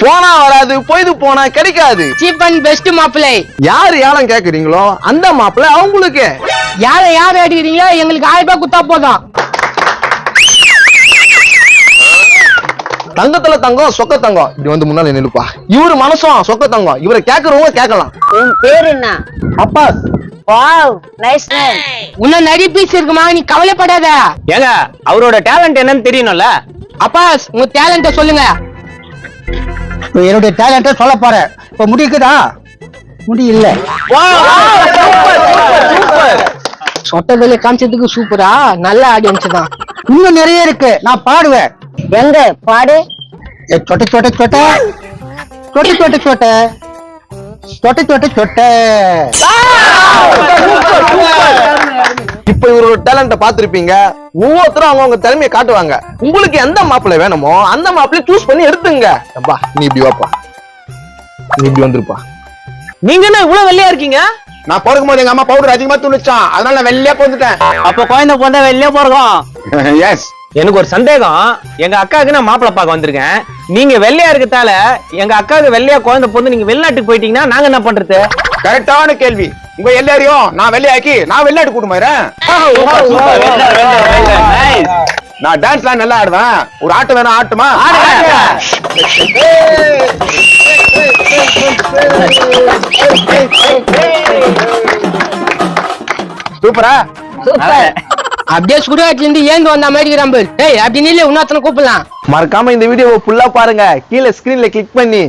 போனா வராது பொய்து போனா கிடைக்காது. சீப் அண்ட் பெஸ்ட் மாப்பிள்ளை. யார் யாரும் கேக்குறீங்களோ அந்த மாப்பிள்ளை அவங்களுக்கு. யார யார் அடிக்கிறீங்களோ எங்களுக்கு ஆயிரம் ரூபாய் குத்தா போதும். தங்கத்துல தங்கம் சொக்க தங்கம். இப்படி வந்து முன்னால நிலுப்பா இவரு மனசும் சொக்க தங்கம். இவரை கேக்குறவங்க கேட்கலாம் உன் பேர் என்ன? அப்பாஸ். வாவ் நைஸ் நேம் இன்னும் நிறைய பீஸ் இருக்குமா? நீ கவலைப்படாத. ஏங்க அவரோட டேலண்ட் என்னன்னு தெரியணும்ல? அப்பாஸ் உங்க டேலண்ட சொல்லுங்க. என்னுடைய டேலண்ட்டை சொல்ல போறேன். இப்போ முடிக்குதா? முடி இல்ல சொட்ட வேலை காமிச்சதுக்கு சூப்பரா நல்ல ஆடியன்ஸ் தான். இன்னும் நிறைய இருக்கு. நான் பாடுவேன். எங்க? பாடு. சொட்ட சொட்ட சொட்ட. சொட்ட சொட்ட சொட்ட. சொட்ட சொட்ட சொட்ட. இப்ப இவரோட டேலண்ட பாத்திருப்பீங்க ஒவ்வொருத்தரும் அவங்க அவங்க திறமையை காட்டுவாங்க. உங்களுக்கு எந்த மாப்பிள்ளை வேணுமோ அந்த மாப்பிள்ளை சூஸ் பண்ணி எடுத்துங்க. அப்பா நீ இப்படி வாப்பா. நீ இப்படி வந்துருப்பா. நீங்க என்ன இவ்வளவு வெள்ளையா இருக்கீங்க? நான் பிறக்கும் போது எங்க அம்மா பவுடர் அதிகமா துணிச்சான். அதனால நான் வெள்ளையா போந்துட்டேன் அப்ப குழந்தை பிறந்தா வெளியே போறோம் எஸ் எனக்கு ஒரு சந்தேகம். எங்க அக்காவுக்கு நான் மாப்பிள்ளை பார்க்க வந்திருக்கேன். நீங்க வெள்ளையா இருக்கத்தால எங்க அக்காவுக்கு வெள்ளையா குழந்தை பிறந்து நீங்க வெளிநாட்டுக்கு போயிட்டீங்கன்னா நாங்க என்ன பண்றது? கரெக்டான கேள்வி. உங்க எல்லாரையும் நான் வெள்ளையாக்கி நான் வெளிநாட்டு கூட்டு போயிறேன். நான் டான்ஸ்லாம் நல்லா ஆடுவேன். ஒரு ஆட்டு வேணா ஆட்டுமா? சூப்பரா? அப்படியே சுடுகாட்டுல இருந்து ஏந்து வந்த மாதிரி ரம்பல் ஏய் அப்படின்னு இல்ல இன்னொருத்தனை கூப்பிடலாம். மறக்காம இந்த வீடியோவை ஃபுல்லா பாருங்க. கீழே ஸ்கிரீன்ல கிளிக் பண்ணி.